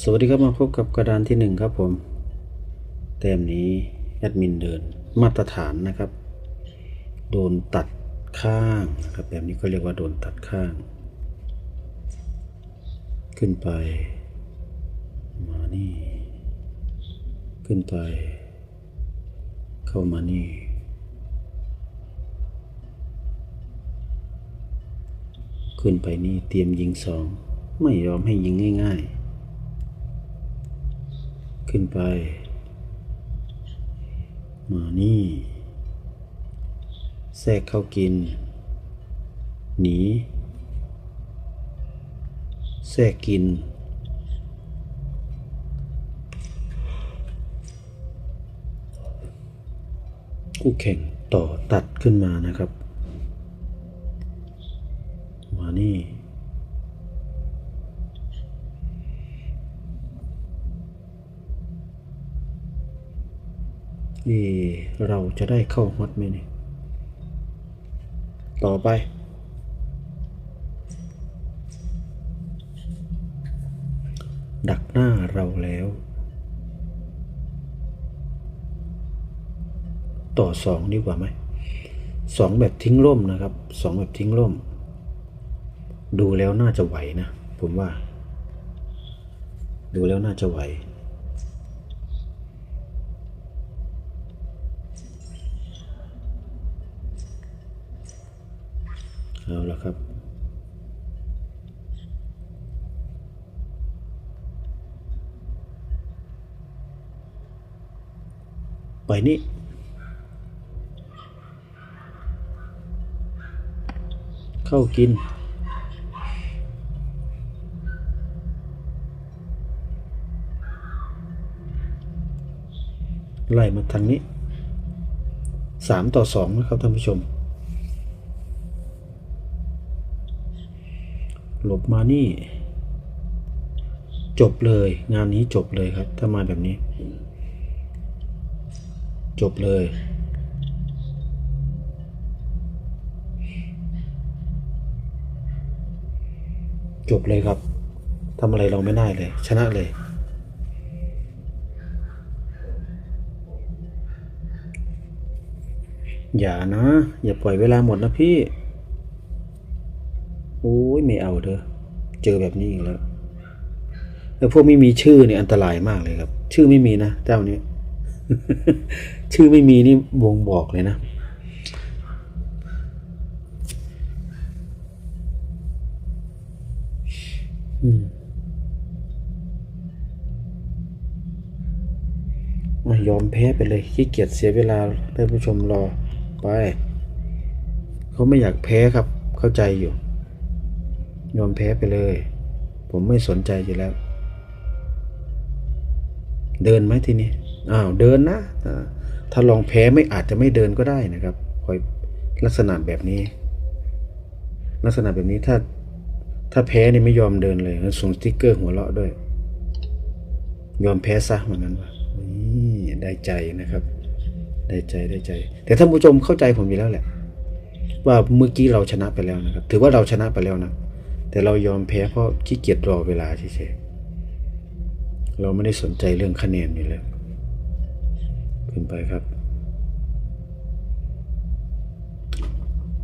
สวัสดีครับมาพบกับกระดานที่หนึ่งครับผมแต้มนี้แอดมินเดินมาตรฐานนะครับ โดนตัดข้างนะครับแบบนี้ก็เรียกว่าโดนตัดข้าง ขึ้นไป มานี่ ขึ้นไป เข้ามานี่ขึ้นไปนี่เตรียมยิงสอง ไม่ยอมให้ยิงง่าย ๆ ขึ้นไป มานี่ แทรกเข้ากิน หนี แทรกกิน คู่แข่งต่อตัดขึ้นมานะครับ นี่เราจะได้เข้าฮอตไหมเนี่ย ต่อไป ดักหน้าเราแล้ว ต่อสองดีกว่าไหมสองแบบทิ้งร่มนะครับสองแบบทิ้งร่ม ดูแล้วน่าจะไหวนะ ผมว่า ดูแล้วน่าจะไหว เอาละครับ ไปนี่เข้ากินไล่มาทางนี้สามต่อสองนะครับท่านผู้ชม หลบมานี่ จบเลยงานนี้จบเลยครับ ถ้ามาแบบนี้ จบเลย จบเลยครับทำอะไรเราไม่ได้เลย ชนะเลยอย่านะ อย่าปล่อยเวลาหมดนะพี่ ไม่เอาเด้อเจอแบบนี้อีกแล้วแล้วพวกไม่มีชื่อเนี่ยอันตรายมากเลยครับ ชื่อไม่มีนะเจ้านี้ชื่อไม่มีนี่วงบอกเลยนะอืมยอมแพ้ไปเลยขี้เกียจเสียเวลาท่านผู้ชมรอไป เขาไม่อยากแพ้ครับเข้าใจอยู่ ยอมแพ้ไปเลย ผมไม่สนใจอยู่แล้ว เดินไหมทีนี้อ้าวเดินนะถ้าลองแพ้ไม่อาจจะไม่เดินก็ได้นะครับคอยลักษณะแบบนี้ ลักษณะแบบนี้ถ้าถ้าแพ้นี่ไม่ยอมเดินเลยแล้วส่งสติกเกอร์หัวเราะด้วย ยอมแพ้ซะเหมือนกันว่านี่ได้ใจนะครับ ได้ใจได้ใจ แต่ท่านผู้ชมเข้าใจผมอยู่แล้วแหละ ว่าเมื่อกี้เราชนะไปแล้วนะครับ ถือว่าเราชนะไปแล้วนะ แต่เรายอมแพ้เพราะขี้เกียจรอเวลาเฉยๆเราไม่ได้สนใจเรื่องคะแนนอยู่แล้วขึ้นไปครับ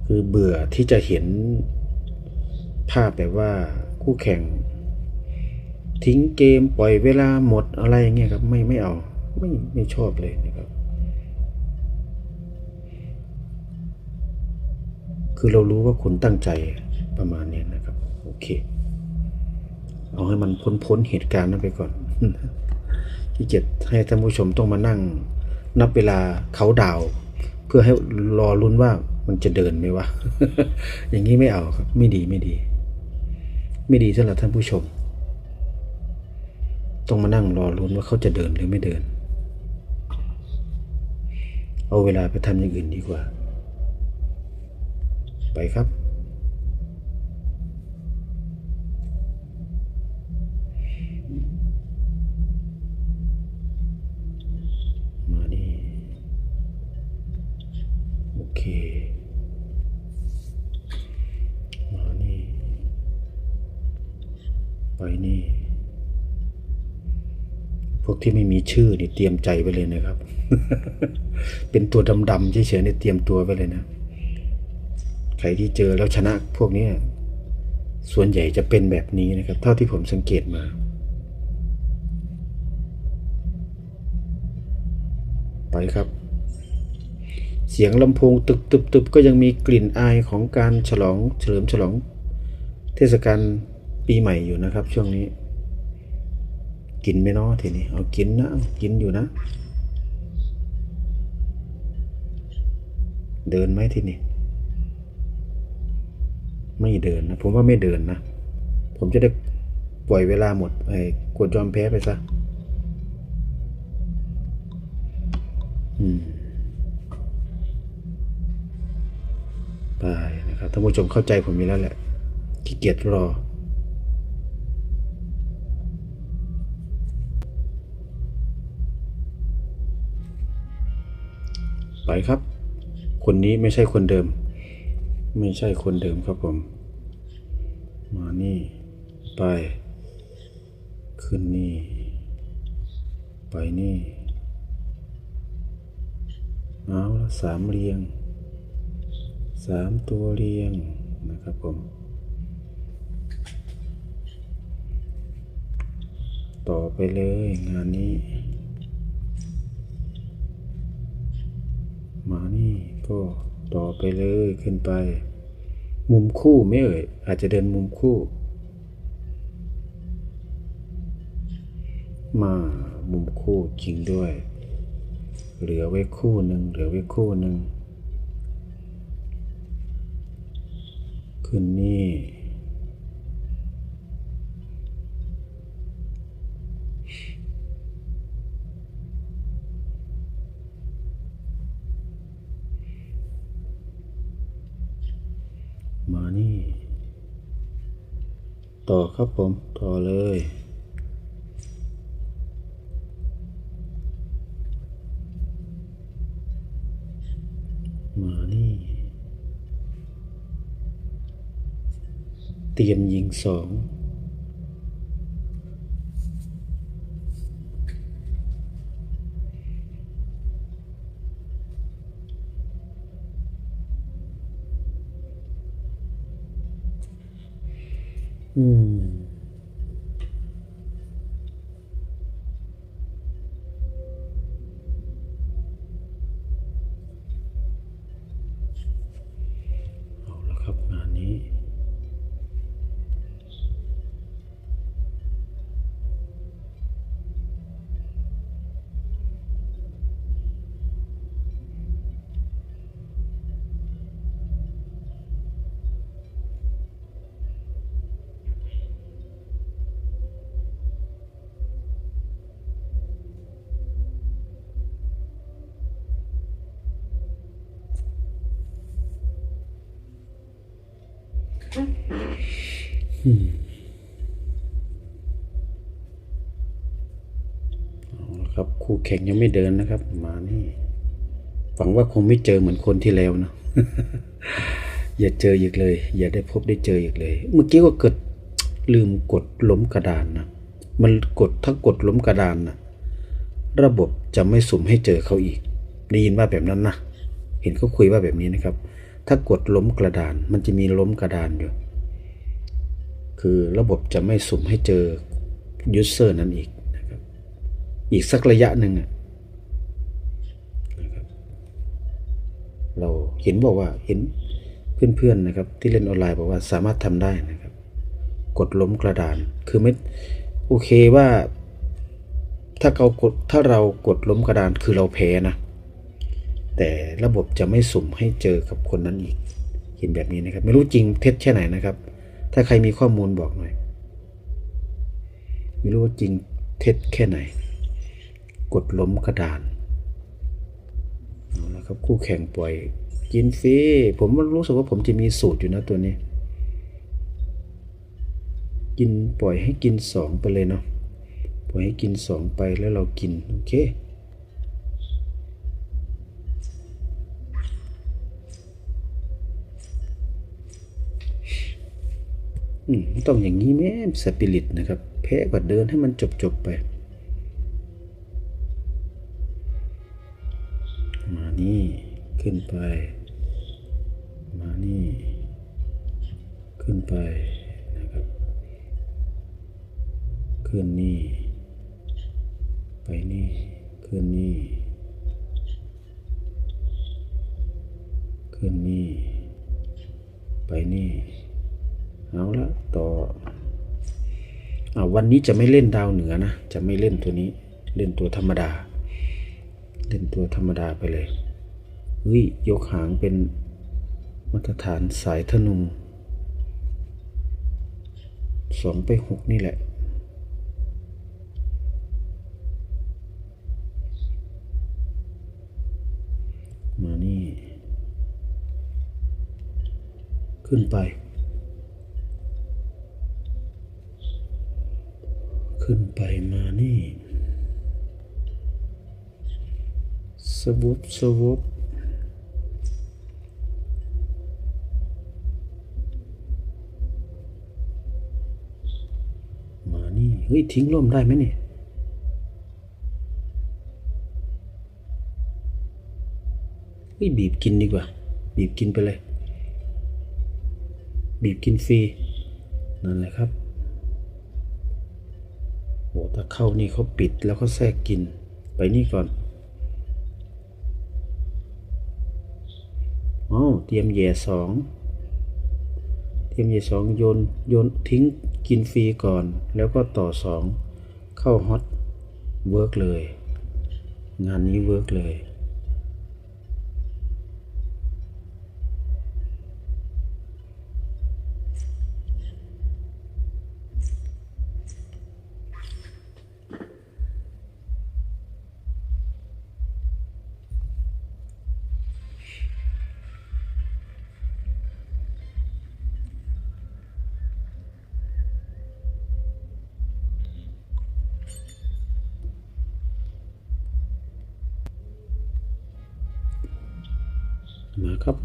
คือเบื่อที่จะเห็นภาพแบบว่าคู่แข่ง ทิ้งเกมปล่อยเวลาหมดอะไรอย่างเงี้ยครับ ไม่ไม่เอาไม่ไม่ชอบเลยนะครับ คือเรารู้ว่าคุณตั้งใจประมาณนี้นะครับ โอเค เอาให้มันพ้นพ้นเหตุการณ์นั้นไปก่อนที่เจ็ดให้ท่านผู้ชมต้องมานั่ง นับเวลาเขาดาว เพื่อให้รอลุ้นว่ามันจะเดินไหมวะ อย่างนี้ไม่เอาครับ ไม่ดีไม่ดี ไม่ดีสำหรับท่านผู้ชม ต้องมานั่งรอลุ้นว่าเขาจะเดินหรือไม่เดิน เอาเวลาไปทำอย่างอื่นดีกว่า ไปครับ เคมานี่ ไปนี่วกที่ไม่มีชื่อนี่เตรียมใจไว้เลยนะครับ เป็นตัวดำๆเฉยๆนี่เตรียมตัวไว้เลยนะใครที่เจอแล้วชนะพวกนี้ส่วนใหญ่จะเป็นแบบนี้นะครับ เท่าที่ผมสังเกตมาไปครับ เสียงลำโพงตึบตึบตึบก็ยังมีกลิ่นอายของการฉลองเฉลิมฉลองเทศกาลปีใหม่อยู่นะครับ ช่วงนี้ กินไหมเนาะทีนี้เอากินนะกินอยู่นะ เดินไหมทีนี้ไม่เดินนะ ผมว่าไม่เดินนะ ผมจะได้ปล่อยเวลาหมดไอ้กดยอมแพ้ไปซะอืม ไปนะครับท่านผู้ชมเข้าใจผมมีแล้วแหละขี้เกียจรอ ไปครับ คนนี้ไม่ใช่คนเดิม ไม่ใช่คนเดิมครับผม มานี่ ไป ขึ้นนี่ ไปนี่ เอาละสามเรียง สามตัวเรียงนะครับผม ต่อไปเลยงานนี้ มานี่ก็ต่อไปเลยขึ้นไป มุมคู่ไม่เอ่ย อาจจะเดินมุมคู่ มามุมคู่จริงด้วย เหลือไว้คู่หนึ่งเหลือไว้คู่หนึ่ง ขึ้นนี่มานี่ ต่อครับผม ต่อเลย เตรี เอาละครับ คู่แข่งยังไม่เดินนะครับ มานี่หวังว่าคงไม่เจอเหมือนคนที่แล้วนะอย่าเจออีกเลย อย่าได้พบได้เจออีกเลย เมื่อกี้ก็เกิดลืมกดล้มกระดานนะมันกดถ้ากดล้มกระดานนะระบบจะไม่สุ่มให้เจอเขาอีก ได้ยินว่าแบบนั้นนะเห็นเขาคุยว่าแบบนี้นะครับ ถ้ากดล้มกระดาน มันจะมีล้มกระดานอยู่ คือระบบจะไม่สุ่มให้เจอยูเซอร์นั้นอีกนะครับ อีกสักระยะหนึ่งนะครับ เราเห็นบอกว่าเห็นเพื่อนๆนะครับ ที่เล่นออนไลน์บอกว่าสามารถทำได้นะครับ กดล้มกระดาน คือไม่โอเคว่า ถ้าเรากดถ้าเรากดล้มกระดานคือเราแพ้นะ แต่ระบบจะไม่สุ่มให้เจอกับคนนั้นอีกเห็นแบบนี้นะครับ ไม่รู้จริงเท็จแค่ไหนนะครับ ถ้าใครมีข้อมูลบอกหน่อย ไม่รู้ว่าจริงเท็จแค่ไหน กดล้มกระดานเอาละครับคู่แข่งปล่อยกินฟรีผมรู้สึกว่าผมจะมีสูตรอยู่นะตัวนี้ กินปล่อยให้กินสองไปเลยเนาะปล่อยให้กินสองไปแล้วเรากิน โอเค ต้องอย่างนี้แม่สปิริตนะครับ แพ้กว่าเดินให้มันจบจบไป มานี่ขึ้นไป มานี่ ขึ้นไปนะครับ ขึ้นนี่ ไปนี่ ขึ้นนี่ ขึ้นนี่ ไปนี่ เอาละต่ออวันนี้จะไม่เล่นดาวเหนือนะ จะไม่เล่นตัวนี้ เล่นตัวธรรมดา เล่นตัวธรรมดาไปเลยเฮ้ยยกหางเป็นมาตรฐานสายธนูสองไปหกนี่แหละ มานี่ ขึ้นไป ขึ้นไปมานี่ สวุบสวุบมานี่ เฮ้ย ทิ้งร่มได้ไหมเนี่ยเฮ้ย บีบกินดีกว่า บีบกินไปเลย บีบกินฟรี นั่นแหละครับ เข้านี่เขาปิดแล้วเขาแทรกกิน ไปนี่ก่อนอ๋อเตรียมแย่สองเตรียมแย่สองโยนโยนทิ้งกินฟรีก่อน แล้วก็ต่อสองเข้าฮอตเวิร์กเลย งานนี้เวิร์กเลย มาครับ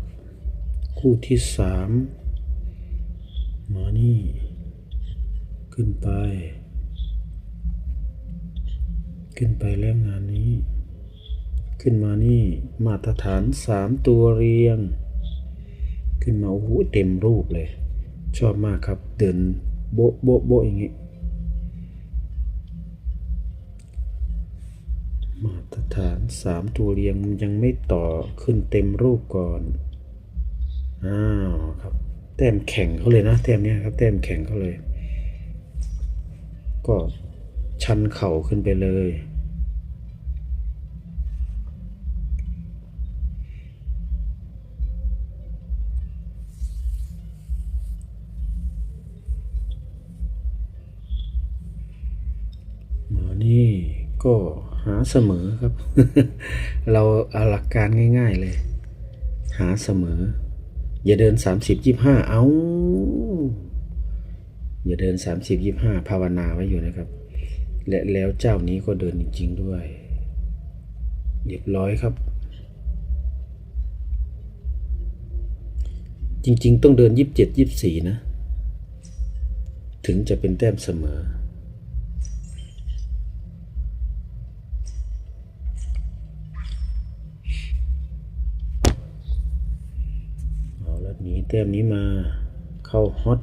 คู่ที่สามมานี่ ขึ้นไป ขึ้นไปแล้วงานนี้ ขึ้นมานี่มาตรฐานสามตัวเรียง ขึ้นมาโอ้โหเต็มรูปเลย ชอบมากครับ เดินโบ๊ะโบ๊ะโบ๊ะอย่างงี้ มาตรฐานสามตัวเรียงยังไม่ต่อขึ้นเต็มรูปก่อน อ้าวครับ แต้มแข่งเขาเลยนะแต้มเนี้ยครับ แต้มแข่งเขาเลย ก็ชันเข่าขึ้นไปเลย เสมอครับ เราเอาหลักการง่าย ๆเลย หาเสมอ อย่าเดินสามสิบยี่ห้าเอาอย่าเดินสามสิบยี่ห้าภาวนาไว้อยู่นะครับ และแล้วเจ้านี้ก็เดินจริง ๆ ด้วยเรียบร้อยครับ จริง ๆ ต้องเดินยี่สิบเจ็ดยี่สี่นะ ถึงจะเป็นแต้มเสมอ เอา แต้มนี้มาเข้าฮอต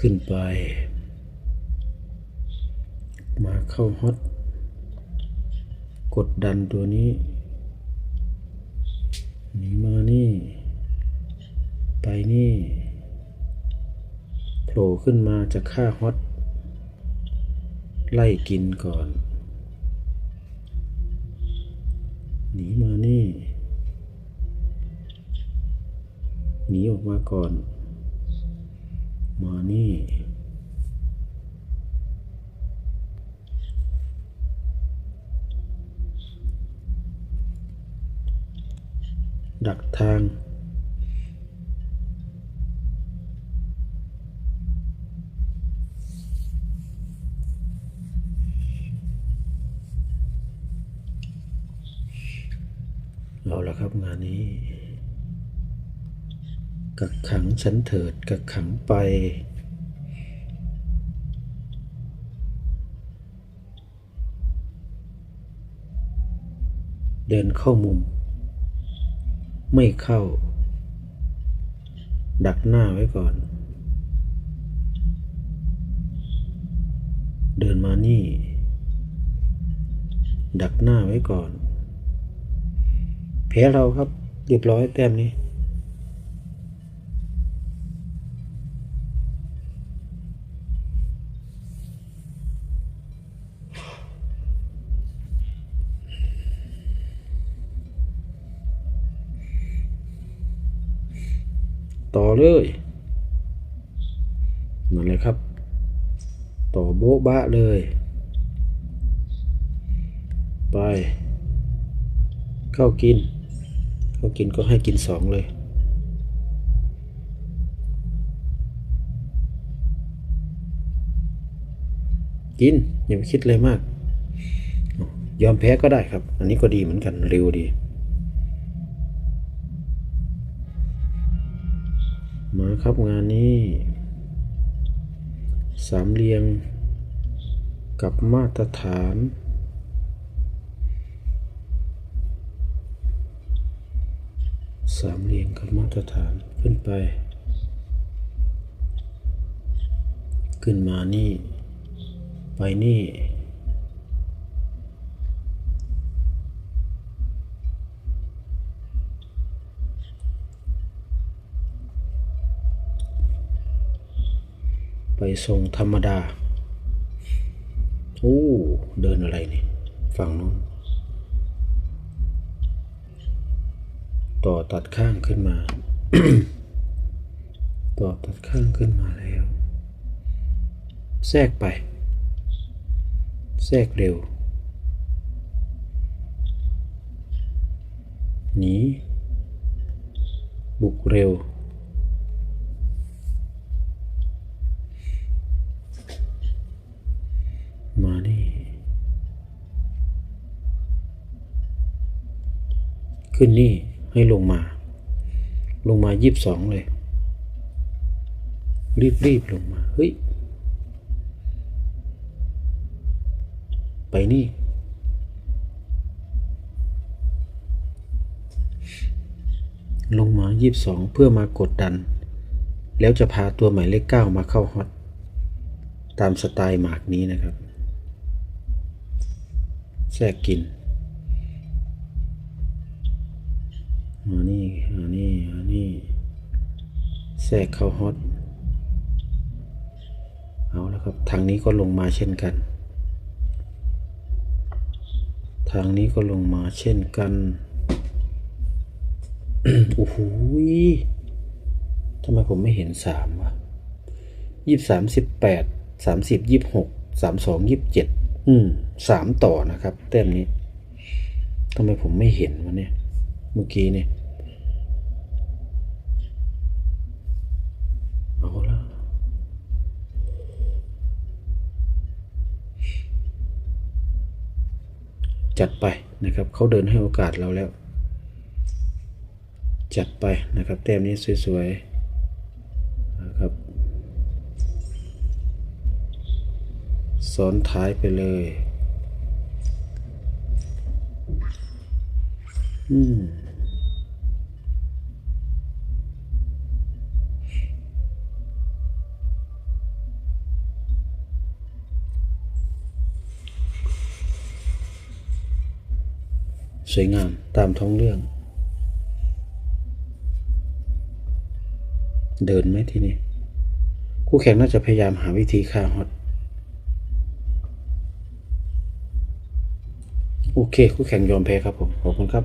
ขึ้นไป มาเข้าฮอตกดดันตัวนี้หนีมานี่ ไปนี่โผล่ขึ้นมาจะฆ่าฮอตไล่กินก่อน หนีมานี่หนีออกมาก่อน มานี่ดักทาง ฉันเถิดกักขังไป เดินเข้ามุม ไม่เข้า ดักหน้าไว้ก่อน เดินมานี่ ดักหน้าไว้ก่อนแพ้เราครับเรียบร้อยแต้มนี้ ต่อเลยนั่นเลยครับ ต่อโบ๊ะบะเลย ไปเข้ากินเข้ากินก็ให้กินสองเลยกินอย่าไปคิดเลยมาก ยอมแพ้ก็ได้ครับ อันนี้ก็ดีเหมือนกันเร็วดี ครับงานนี้ สามเหลี่ยงกับมาตรฐาน สามเหลี่ยงกับมาตรฐานขึ้นไป ขึ้นมานี่ ไปนี่ ทรงธรรมดา โอ้ เดินอะไรนี่ฝั่งนู้น ต่อตัดข้างขึ้นมา ต่อตัดข้างขึ้นมาแล้ว แทรกไป แทรกเร็ว หนี บุกเร็ว ขึ้นนี่ให้ลงมา ลงมายีิบสองเลย รีบรีบลงมาเฮ้ยไปนี่ ลงมายีิบสองเพื่อมากดดัน แล้วจะพาตัวหมายเลขเก้ามาเข้าฮอตตามสไตล์หมากนี้นะครับแทรกกิน แทรกเข้าฮอตเอาแล้วครับ ทางนี้ก็ลงมาเช่นกัน ทางนี้ก็ลงมาเช่นกัน โอ้โหทำไมผมไม่เห็นสามวะยี่สามสิบแปดสามสิบยี่หกสามสองยี่เจ็ดอืมสามต่อนะครับ แต้มนี้ทำไมผมไม่เห็นวะเนี่ย เมื่อกี้เนี่ย จัดไปนะครับเขาเดินให้โอกาสเราแล้ว จัดไปนะครับแต้มนี้สวยๆนะครับซ้อนท้ายไปเลยอืม สวยงามตามท้องเรื่อง เดินไหมทีนี้คู่แข่งน่าจะพยายามหาวิธีฆ่าฮอตโอเค คู่แข่งยอมแพ้ครับผม ขอบคุณครับ